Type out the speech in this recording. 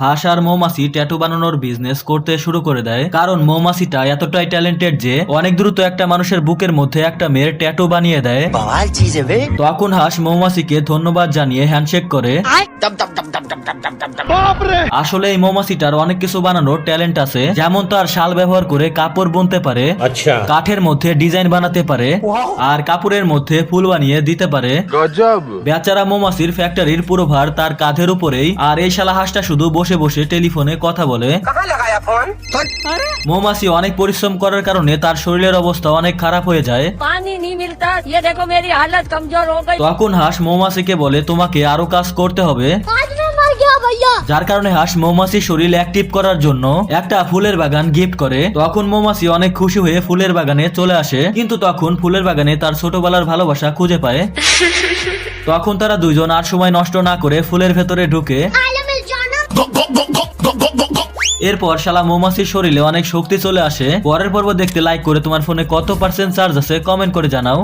হাঁস আর মৌমাছি ট্যাটু বানানোর বিজনেস করতে শুরু করে দেয়। কারণ মৌমাছিটা এতটাই ট্যালেন্টেড যে অনেক দ্রুত একটা মানুষের বুকের মধ্যে একটা মেয়ের ট্যাটু বানিয়ে দেয়। তখন হাঁস মৌমাছিকে ধন্যবাদ জানিয়ে হ্যান্ডশেক করে। আসলে এই মৌমাছিটার অনেক কিছু বানানোর ট্যালেন্ট আছে যেমন তার শাল ব্যবহার করে কাপড় বুনতে পারে আচ্ছা। কাঠের মধ্যে ডিজাইন বানাতে পারে আর কাপড়ের মধ্যে ফুল বানিয়ে দিতে পারে। বেচারা মৌমাছির ফ্যাক্টরির পুরো ভার তার কাঁধের উপরেই আর এই শালা হাঁসটা শুধু বসে বসে বসে টেলিফোনে কথা বলে। মৌমাছি অনেক পরিশ্রম করার কারণে তার শরীরের অবস্থা অনেক খারাপ হয়ে যায়। তখন হাঁস মৌমাছিকে বলে তোমাকে আরও কাজ করতে হবে। যার কারণে হাঁস মৌমাছি শরীর অ্যাক্টিভ করার জন্য একটা ফুলের বাগান গিফট করে। তখন মৌমাছি অনেক খুশি হয়ে ফুলের বাগানে চলে আসে কিন্তু তখন ফুলের বাগানে তার ছোটবেলার ভালোবাসা খুঁজে পায়। তখন তারা দুজন আর সময় নষ্ট না করে ফুলের ভেতরে ঢুকে। এরপর শালা মৌমাছির শরীরে অনেক শক্তি চলে আসে। পরের পর্ব দেখতে লাইক করে তোমার ফোনে কত পার্সেন্ট চার্জ আছে কমেন্ট করে জানাও।